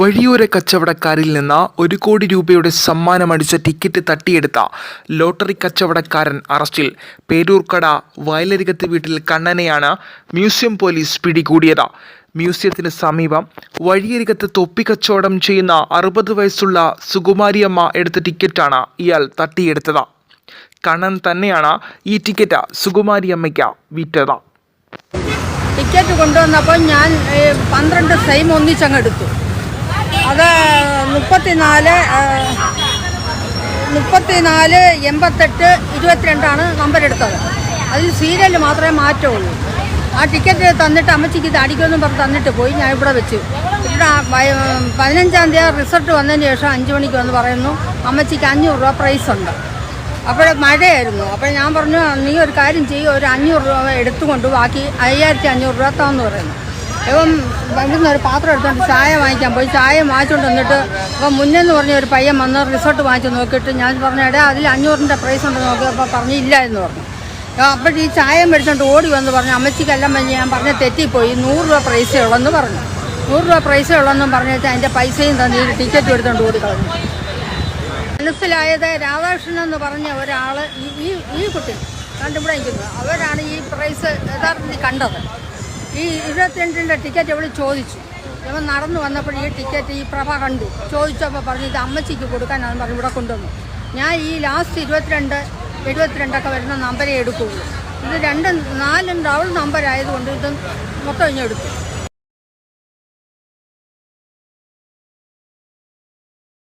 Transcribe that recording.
വഴിയോര കച്ചവടക്കാരിൽ നിന്ന് ഒരു കോടി രൂപയുടെ സമ്മാനമടിച്ച ടിക്കറ്റ് തട്ടിയെടുത്ത ലോട്ടറി കച്ചവടക്കാരൻ അറസ്റ്റിൽ പേരൂർക്കട വയലരികത്ത് വീട്ടിൽ കണ്ണനെയാണ് മ്യൂസിയം പോലീസ് പിടികൂടിയത്. മ്യൂസിയത്തിന് സമീപം വഴിയരികത്ത് തൊപ്പിക്കച്ചവടം ചെയ്യുന്ന അറുപത് വയസ്സുള്ള സുകുമാരിയമ്മ എടുത്ത ടിക്കറ്റാണ് ഇയാൾ തട്ടിയെടുത്തത്. കണ്ണൻ തന്നെയാണ് ഈ ടിക്കറ്റ് സുകുമാരിയമ്മയ്ക്ക് വിറ്റത്. ടിക്കറ്റ് കൊണ്ടുവന്നപ്പോൾ ഞാൻ പന്ത്രണ്ട് സെയിം ഒന്നിച്ചങ്ങ് എടുത്തു. അത് മുപ്പത്തിനാല് മുപ്പത്തിനാല് എൺപത്തെട്ട് ഇരുപത്തിരണ്ടാണ് നമ്പർ എടുത്തത്. അതിൽ സീരിയൽ മാത്രമേ മാറ്റമുള്ളൂ. ആ ടിക്കറ്റ് തന്നിട്ട് അമ്മച്ചിക്ക് ഇത് അടിക്കുമെന്നും പറഞ്ഞ് തന്നിട്ട് പോയി. ഞാൻ ഇവിടെ വെച്ചു. ഇവിടെ പതിനഞ്ചാം തീയതി റിസൾട്ട് വന്നതിന് ശേഷം അഞ്ച് മണിക്ക് വന്ന് പറയുന്നു അമ്മച്ചിക്ക് അഞ്ഞൂറ് രൂപ പ്രൈസ് ഉണ്ട്. അപ്പോൾ മഴയായിരുന്നു. അപ്പോൾ ഞാൻ പറഞ്ഞു നീ ഒരു കാര്യം ചെയ്യും. ഒരു അഞ്ഞൂറ് രൂപ എടുത്തുകൊണ്ട് ബാക്കി അയ്യായിരത്തി അഞ്ഞൂറ് രൂപ തന്നു പറയുന്നു. ഇവൻ ഇവിടുന്ന് ഒരു പാത്രം എടുത്തുകൊണ്ട് ചായ വാങ്ങിക്കാൻ പോയി. ചായ വാങ്ങിച്ചുകൊണ്ട് വന്നിട്ട് അപ്പം മുന്നെന്ന് പറഞ്ഞ ഒരു പയ്യൻ വന്ന് റിസോർട്ട് വാങ്ങിച്ച് നോക്കിയിട്ട് ഞാൻ പറഞ്ഞു അതിൽ അഞ്ഞൂറിന്റെ പ്രൈസ് ഉണ്ട് നോക്കി. അപ്പോൾ പറഞ്ഞു ഇല്ല എന്ന് പറഞ്ഞു. അപ്പോൾ ഈ ചായ മേടിച്ചുകൊണ്ട് ഓടി വന്ന് പറഞ്ഞു അമ്മച്ചിക്കെല്ലാം പറഞ്ഞ് ഞാൻ പറഞ്ഞ തെറ്റിപ്പോയി നൂറ് രൂപ പ്രൈസേ ഉള്ളെന്ന് പറഞ്ഞു. നൂറ് രൂപ പ്രൈസേ ഉള്ളെന്നും പറഞ്ഞിട്ട് അതിന്റെ പൈസയും തന്നി ടിക്കറ്റ് എടുത്തുകൊണ്ട് ഓടി കളഞ്ഞു. മനസ്സിലായത് രാധാകൃഷ്ണൻ എന്ന് പറഞ്ഞ ഒരാൾ ഈ ഈ കുട്ടി കണ്ടുപിടിക്കുന്നത് അവരാണ് ഈ പ്രൈസ് യഥാർത്ഥത്തിൽ കണ്ടത്. ഈ ഇരുപത്തിരണ്ടിന്റെ ടിക്കറ്റ് എവിടെ ചോദിച്ചു. ഇവൻ നടന്നു വന്നപ്പോൾ ഈ ടിക്കറ്റ് ഈ പ്രഭ കണ്ടു. ചോദിച്ചപ്പോൾ പറഞ്ഞു ഇത് അമ്മച്ചിക്ക് കൊടുക്കാനാണ് പറഞ്ഞു ഇവിടെ കൊണ്ടുവന്നു. ഞാൻ ഈ ലാസ്റ്റ് ഇരുപത്തിരണ്ട് എഴുപത്തിരണ്ടൊക്കെ വരുന്ന നമ്പരേ എടുക്കുകയുള്ളൂ ഇത് രണ്ട് നാലും നമ്പർ ആയതുകൊണ്ട് ഇത് മൊത്തം ഇങ്ങനെ എടുത്തു.